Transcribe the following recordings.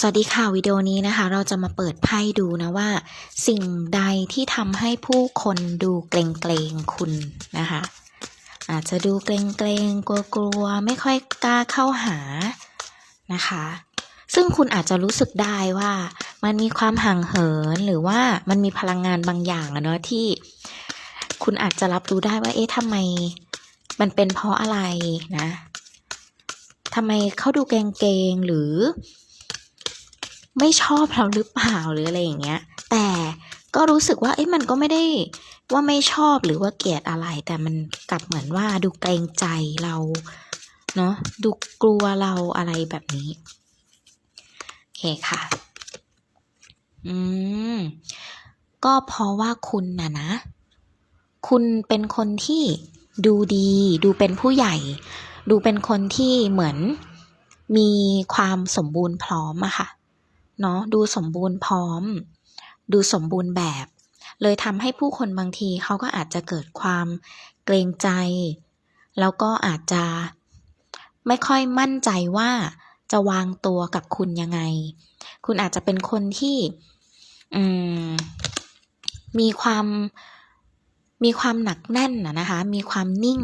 สวัสดีค่ะวิดีโอนี้นะคะ เราจะมาเปิดไพ่ดูนะว่า สิ่งใดที่ทำให้ผู้คนดูเกรงเกรงๆคุณนะคะ อาจจะดูเกรงเกรงกลัวกลัวๆไม่ค่อยกล้าเข้าหานะคะ ซึ่งคุณอาจจะรู้สึกได้ว่า มันมีความห่างเหินหรือว่ามันมีพลังงานบางอย่างอะเนาะที่ คุณอาจจะรับรู้ได้ว่า เอ๊ะทำไม มันเป็นเพราะอะไรนะทำไมเขาดูเกรงเกรงๆหรือ ไม่ชอบเราหรือเปล่าหรืออะไรอย่างเงี้ย แต่ก็รู้สึกว่าเอ๊ะมันก็ไม่ได้ว่าไม่ชอบหรือว่าเกลียดอะไร แต่มันกลับเหมือนว่าดูเกรงใจเราเนาะดูกลัวเราอะไรแบบนี้โอเคค่ะ อืม ก็เพราะว่าคุณน่ะนะ คุณเป็นคนที่ดูดี ดูเป็นผู้ใหญ่ ดูเป็นคนที่เหมือนมีความสมบูรณ์พร้อมอะค่ะ เนาะดูสมบูรณ์พร้อม ดูสมบูรณ์แบบ เลยทำให้ผู้คนบางทีเขาก็อาจจะเกิดความเกรงใจ แล้วก็อาจจะไม่ค่อยมั่นใจว่าจะวางตัวกับคุณยังไง คุณอาจจะเป็นคนที่มมีความมีความหนักแน่นนะนะคะ มีความนิ่ง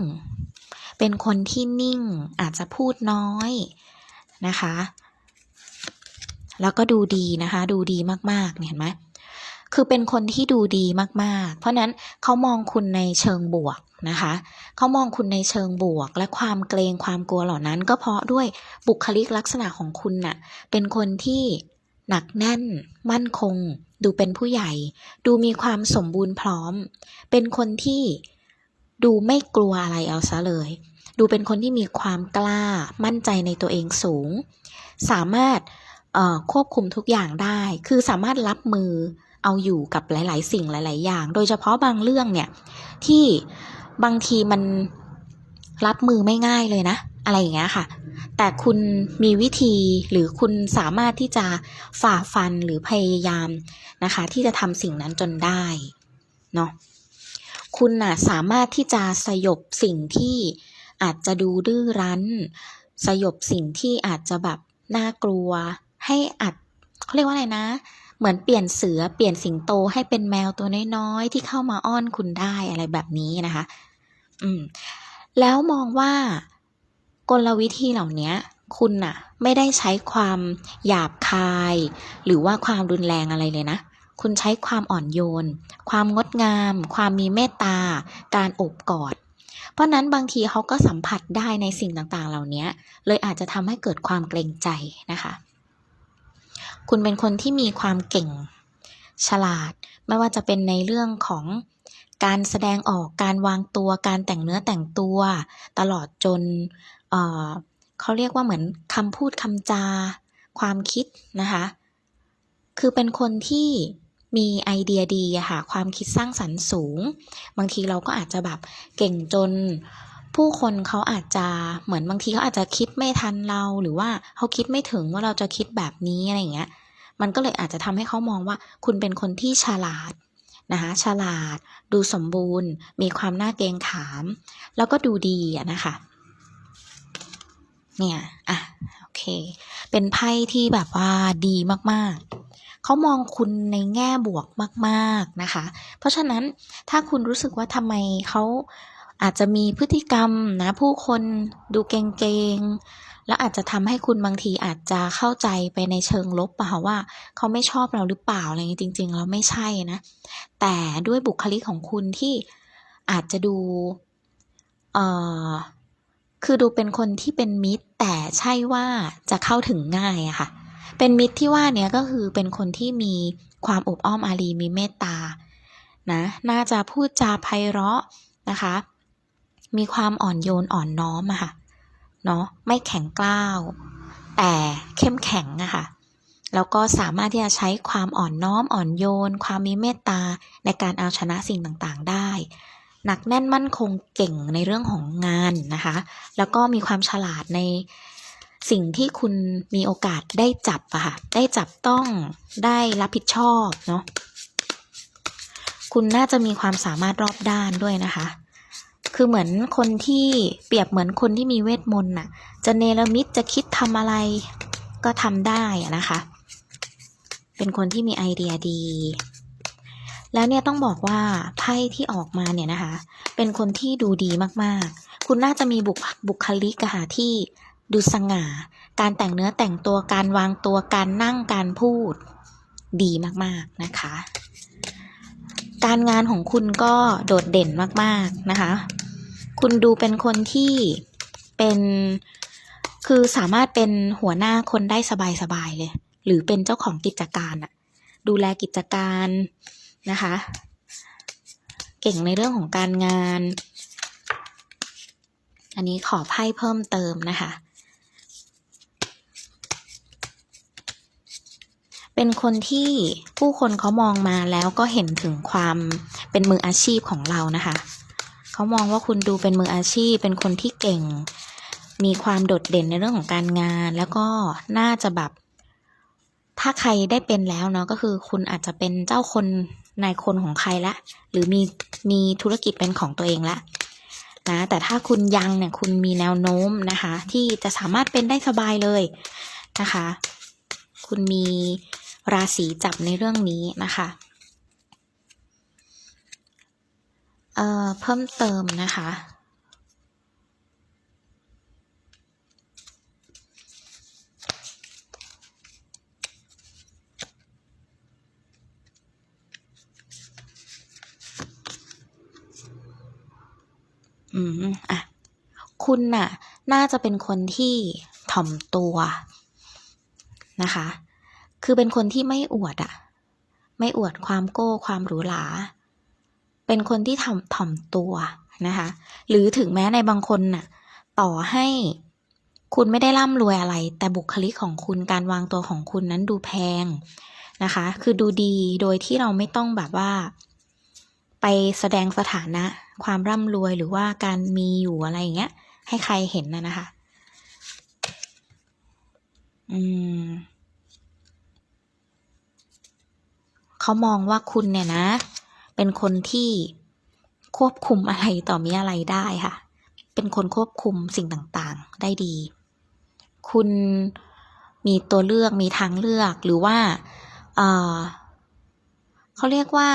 เป็นคนที่นิ่งอาจจะพูดน้อยนะคะ แล้วก็ดูดีนะคะ ดูดีมากๆเนี่ยเห็นไหมคือเป็นคนที่ดูดีมากๆ เพราะนั้นเขามองคุณในเชิงบวกนะคะเขามองคุณในเชิงบวก และความเกรงความกลัวเหล่านั้น ก็เพราะด้วยบุคลิกลักษณะของคุณน่ะ เป็นคนที่หนักแน่น มั่นคง ดูเป็นผู้ใหญ่ ดูมีความสมบูรณ์พร้อม เป็นคนที่ดูไม่กลัวอะไรเอาซะเลย ดูเป็นคนที่มีความกล้า มั่นใจในตัวเองสูง สามารถ ควบคุมทุกอย่างได้ คือสามารถรับมือเอาอยู่กับหลาย ๆ สิ่งหลาย ๆ อย่าง โดยเฉพาะบางเรื่องเนี่ยที่บางทีมันรับมือไม่ง่ายเลยนะ อะไรอย่างเงี้ยค่ะ แต่คุณมีวิธีหรือคุณสามารถที่จะฝ่าฟันหรือพยายามนะคะ ที่จะทำสิ่งนั้นจนได้เนาะคุณน่ะสามารถที่จะสยบสิ่งที่อาจจะดูดื้อรั้น สยบสิ่งที่อาจจะแบบน่ากลัว ให้อัดเขาเรียกว่าอะไรนะ เหมือนเปลี่ยนเสือเปลี่ยนสิงโตให้เป็นแมวตัวน้อยๆที่เข้ามาอ้อนคุณได้อะไรแบบนี้นะคะ อืม แล้วมองว่ากลวิธีเหล่านี้คุณน่ะ ไม่ได้ใช้ความหยาบคาย หรือว่าความรุนแรงอะไรเลยนะ คุณใช้ความอ่อนโยน ความงดงาม ความมีเมตตา การโอบกอด เพราะนั้นบางทีเขาก็สัมผัสได้ในสิ่งต่างๆ เหล่านี้เลยอาจจะทำให้เกิดความเกรงใจนะคะ คุณเป็นคนที่มีความเก่ง ฉลาด ไม่ว่าจะเป็นในเรื่องของการแสดงออกการวางตัว การแต่งเนื้อแต่งตัว ตลอดจนเเขาเรียกว่าเหมือนคำพูดคำจา ความคิดนะคะ คือเป็นคนที่มีไอเดียดีอะค่ะ ความคิดสร้างสรรค์สูง บางทีเราก็อาจจะแบบเก่งจน ผู้คนเขาอาจจะเหมือนบางทีเขาอาจจะคิดไม่ทันเรา หรือว่าเขาคิดไม่ถึงว่าเราจะคิดแบบนี้อะไรอย่างเงี้ย มันก็เลยอาจจะทำให้เขามองว่า คุณเป็นคนที่ฉลาดนะคะฉลาด ดูสมบูรณ์ มีความน่าเกรงขาม แล้วก็ดูดีอะนะคะเนี่ยอะโอเค เป็นไพ่ที่แบบว่าดีมากๆ เขามองคุณในแง่บวกมากๆนะคะ เพราะฉะนั้นถ้าคุณรู้สึกว่าทำไมเขาอาจจะมีพฤติกรรมนะผู้คนดูเกรง แล้วอาจจะทำให้คุณบางทีอาจจะเข้าใจไปในเชิงลบอะค่ะว่า เขาไม่ชอบเราหรือเปล่าอะไรอย่างงี้จริงๆแล้วไม่ใช่นะ แต่ด้วยบุคลิกของคุณที่อาจจะดูเอ่อคือดูเป็นคนที่เป็นมิตร แต่ใช่ว่าจะเข้าถึงง่ายอะค่ะ เป็นมิตรที่ว่าเนี้ยก็คือเป็นคนที่มีความอบอ้อมอารีมีเมตตานะน่าจะพูดจาไพเราะนะคะ มีความอ่อนโยนอ่อนน้อมอะค่ะ เนาะไม่แข็งกร้าว แต่เข้มแข็งอะค่ะแล้วก็สามารถที่จะใช้ความอ่อนน้อมอ่อนโยน ความมีเมตตาในการเอาชนะสิ่งต่างๆได้ หนักแน่นมั่นคงเก่งในเรื่องของงานนะคะ แล้วก็มีความฉลาดในสิ่งที่คุณมีโอกาสได้จับอะค่ะ ได้จับต้องได้รับผิดชอบเนาะ คุณน่าจะมีความสามารถรอบด้านด้วยนะคะ คือเหมือนคนที่เปรียบเหมือนคนที่มีเวทมนต์น่ะ จะเนรมิตจะคิดทำอะไรก็ทำได้ะนะคะ เป็นคนที่มีไอเดียดี แล้วเนี่ยต้องบอกว่าไพ่ที่ออกมาเนี่ยนะคะ เป็นคนที่ดูดีมากๆ คุณน่าจะมีบุคบุคลิกอะค่ะที่ดูสง่า การแต่งเนื้อแต่งตัวการวางตัวการนั่งการพูดดีมากๆนะคะ การงานของคุณก็โดดเด่นมากๆนะคะ คุณดูเป็นคนที่เป็นคือสามารถเป็นหัวหน้าคนได้สบายๆเลย หรือเป็นเจ้าของกิจการอะดูแลกิจการนะคะ เก่งในเรื่องของการงาน อันนี้ขอไพ่เพิ่มเติมนะคะ เป็นคนที่ผู้คนเขามองมาแล้วก็เห็นถึงความเป็นมืออาชีพของเรานะคะ เขามองว่าคุณดูเป็นมืออาชีพ เป็นคนที่เก่ง มีความโดดเด่นในเรื่องของการงาน แล้วก็น่าจะแบบ ถ้าใครได้เป็นแล้วเนาะก็คือคุณอาจจะเป็นเจ้าคนนายคนของใครละ หรือมีมีธุรกิจเป็นของตัวเองละนะแต่ถ้าคุณยังเนี่ยคุณมีแนวโน้มนะคะ ที่จะสามารถเป็นได้สบายเลยนะคะ คุณมีราศีจับในเรื่องนี้นะคะ เพิ่มเติมนะคะ อืม อะ คุณน่ะ น่าจะเป็นคนที่ถ่อมตัวนะคะ คือเป็นคนที่ไม่อวดอะไม่อวดความโก้ความหรูหรา เป็นคนที่ถ่อมถ่อมตัวนะคะ หรือถึงแม้ในบางคนน่ะ ต่อให้คุณไม่ได้ร่ำรวยอะไร แต่บุคลิกของคุณการวางตัวของคุณนั้นดูแพงนะคะ คือดูดีโดยที่เราไม่ต้องแบบว่า ไปแสดงสถานะ ความร่ำรวยหรือว่าการมีอยู่อะไรอย่างเงี้ย ให้ใครเห็นนะนะคะ อืม เขามองว่าคุณเนี่ยนะ เป็นคนที่ควบคุมอะไรต่อมีอะไรได้ค่ะ เป็นคนควบคุมสิ่งต่างๆ ได้ดี คุณมีตัวเลือกมีทางเลือกหรือว่าเเขาเรียกว่า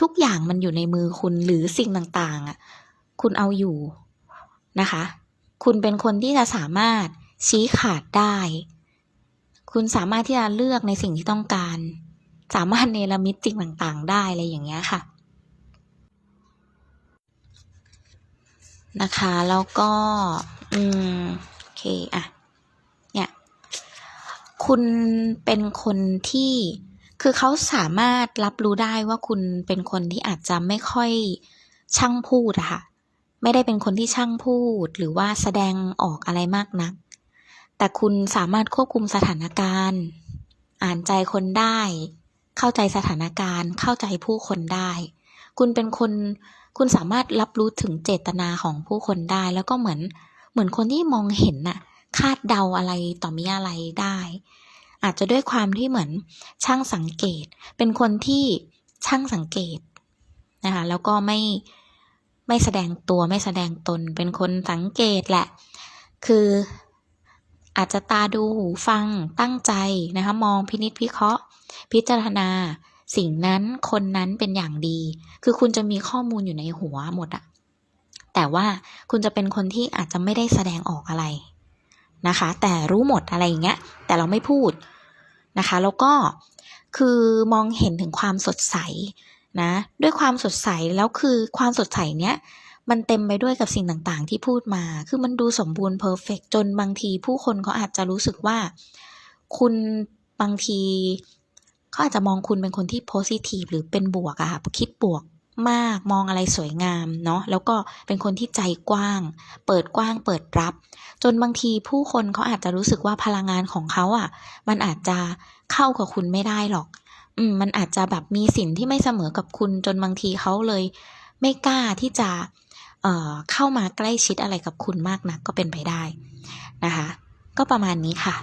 ทุกอย่างมันอยู่ในมือคุณหรือสิ่งต่างๆอะคุณเอาอยู่นะคะ คุณเป็นคนที่จะสามารถชี้ขาดได้ คุณสามารถที่จะเลือกในสิ่งที่ต้องการ สามารถเนรมิตสิ่งต่างๆ ได้อะไรอย่างเงี้ยค่ะนะคะแล้วก็อืมโอเคอะเนี่ยคุณเป็นคนที่คือเขาสามารถรับรู้ได้ว่าคุณเป็นคนที่อาจจะไม่ค่อยช่างพูดอะค่ะไม่ได้เป็นคนที่ช่างพูดหรือว่าแสดงออกอะไรมากนัก แต่คุณสามารถควบคุมสถานการณ์ อ่านใจคนได้ เข้าใจสถานการณ์ เข้าใจผู้คนได้ คุณเป็นคน คุณสามารถรับรู้ถึงเจตนาของผู้คนได้ แล้วก็เหมือน เหมือนคนที่มองเห็นน่ะ คาดเดาอะไรต่อมีอะไรได้ อาจจะด้วยความที่เหมือนช่างสังเกต เป็นคนที่ช่างสังเกตนะคะ แล้วก็ไม่ ไม่แสดงตัว ไม่แสดงตน เป็นคนสังเกตแหละ คือ อาจจะตาดูหูฟังตั้งใจนะคะมองพินิจพิเคราะห์ พิจารณา สิ่งนั้นคนนั้นเป็นอย่างดี คือคุณจะมีข้อมูลอยู่ในหัวหมดอะแต่ว่าคุณจะเป็นคนที่อาจจะไม่ได้แสดงออกอะไรนะคะ แต่รู้หมดอะไรอย่างเงี้ย แต่เราไม่พูดนะคะ แล้วก็คือมองเห็นถึงความสดใสนะ ด้วยความสดใสแล้วคือความสดใสเนี้ย มันเต็มไปด้วยกับสิ่งต่างๆ ที่พูดมา คือมันดูสมบูรณ์เพอร์เฟกจนบางทีผู้คนเขาอาจจะรู้สึกว่า คุณบางทีเขาอาจจะมองคุณเป็นคนที่โพสิทีฟหรือเป็นบวกอะค่ะคิดบวกมากมองอะไรสวยงามเนาะแล้วก็เป็นคนที่ใจกว้าง เปิดกว้างเปิดรับ จนบางทีผู้คนเขาอาจจะรู้สึกว่าพลังงานของเขาอะมันอาจจะเข้ากับคุณไม่ได้หรอก อืมมันอาจจะแบบมีสิ่งที่ไม่เสมอกับคุณ จนบางทีเขาเลย ไม่กล้าที่จะ เข้ามาใกล้ชิดอะไรกับคุณมากนักก็เป็นไปได้นะคะ ก็ประมาณนี้ค่ะ